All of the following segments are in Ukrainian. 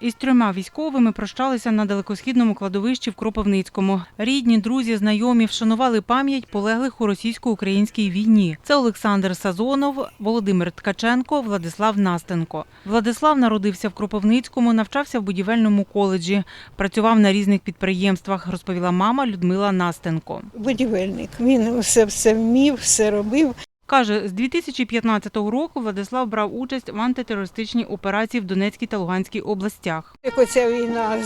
Із трьома військовими прощалися на далекосхідному кладовищі в Кропивницькому. Рідні, друзі, знайомі вшанували пам'ять полеглих у російсько-українській війні. Це Олександр Сазонов, Володимир Ткаченко, Владислав Настенко. Владислав народився в Кропивницькому, навчався в будівельному коледжі, працював на різних підприємствах, розповіла мама Людмила Настенко. будівельник. Він все, все вмів, все робив. Каже, з 2015 року Владислав брав участь в антитерористичній операції в Донецькій та Луганській областях. Як оця війна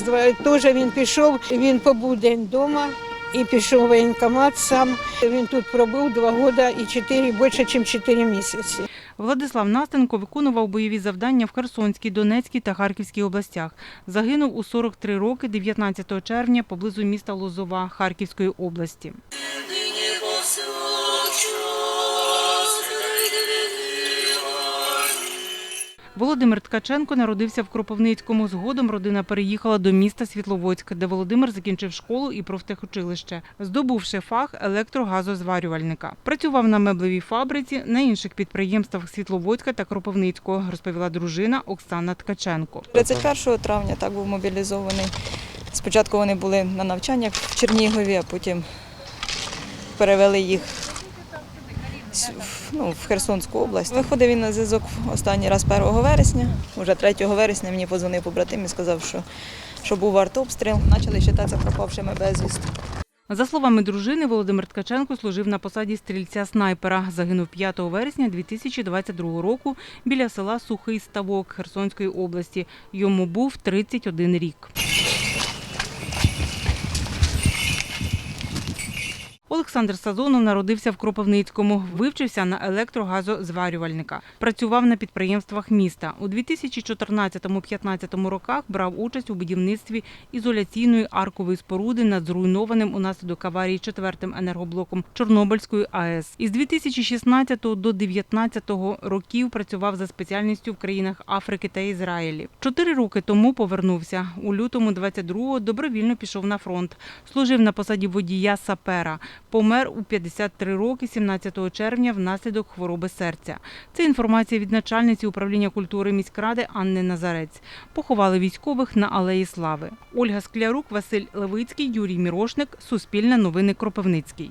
теж він пішов, він побув день вдома і пішов в воєнкомат сам. Він тут пробув два роки і чотири, більше, ніж чотири місяці. Владислав Настенко виконував бойові завдання в Херсонській, Донецькій та Харківській областях. Загинув у 43 роки 19 червня поблизу міста Лозова Харківської області. Володимир Ткаченко народився в Кропивницькому. Згодом родина переїхала до міста Світловодськ, де Володимир закінчив школу і профтехучилище, здобувши фах електрогазозварювальника. Працював на меблевій фабриці, на інших підприємствах Світловодська та Кропивницького, розповіла дружина Оксана Ткаченко. 31 травня так був мобілізований. Спочатку вони були на навчаннях в Чернігові, а потім перевели їх ну, в Херсонську область. Виходив він на зв'язок останній раз 1 вересня. Уже 3 вересня мені подзвонив побратим і сказав, що, що був артобстріл. Почали вважатися пропавшими безвісти. За словами дружини, Володимир Ткаченко служив на посаді стрільця-снайпера. Загинув 5 вересня 2022 року біля села Сухий Ставок Херсонської області. Йому був 31 рік. Олександр Сазонов народився в Кропивницькому, вивчився на електрогазозварювальника. Працював на підприємствах міста. У 2014-15 роках брав участь у будівництві ізоляційної аркової споруди над зруйнованим унаслідок аварії четвертим енергоблоком Чорнобильської АЕС. Із 2016 до 2019 років працював за спеціальністю в країнах Африки та Ізраїлі. Чотири роки тому повернувся. У лютому 22-го добровільно пішов на фронт. Служив на посаді водія сапера. Помер у 53 роки 17 червня внаслідок хвороби серця. Це інформація від начальниці управління культури міськради Анни Назарець. Поховали військових на Алеї Слави. Ольга Склярук, Василь Левицький, Юрій Мірошник. Суспільне новини Кропивницький.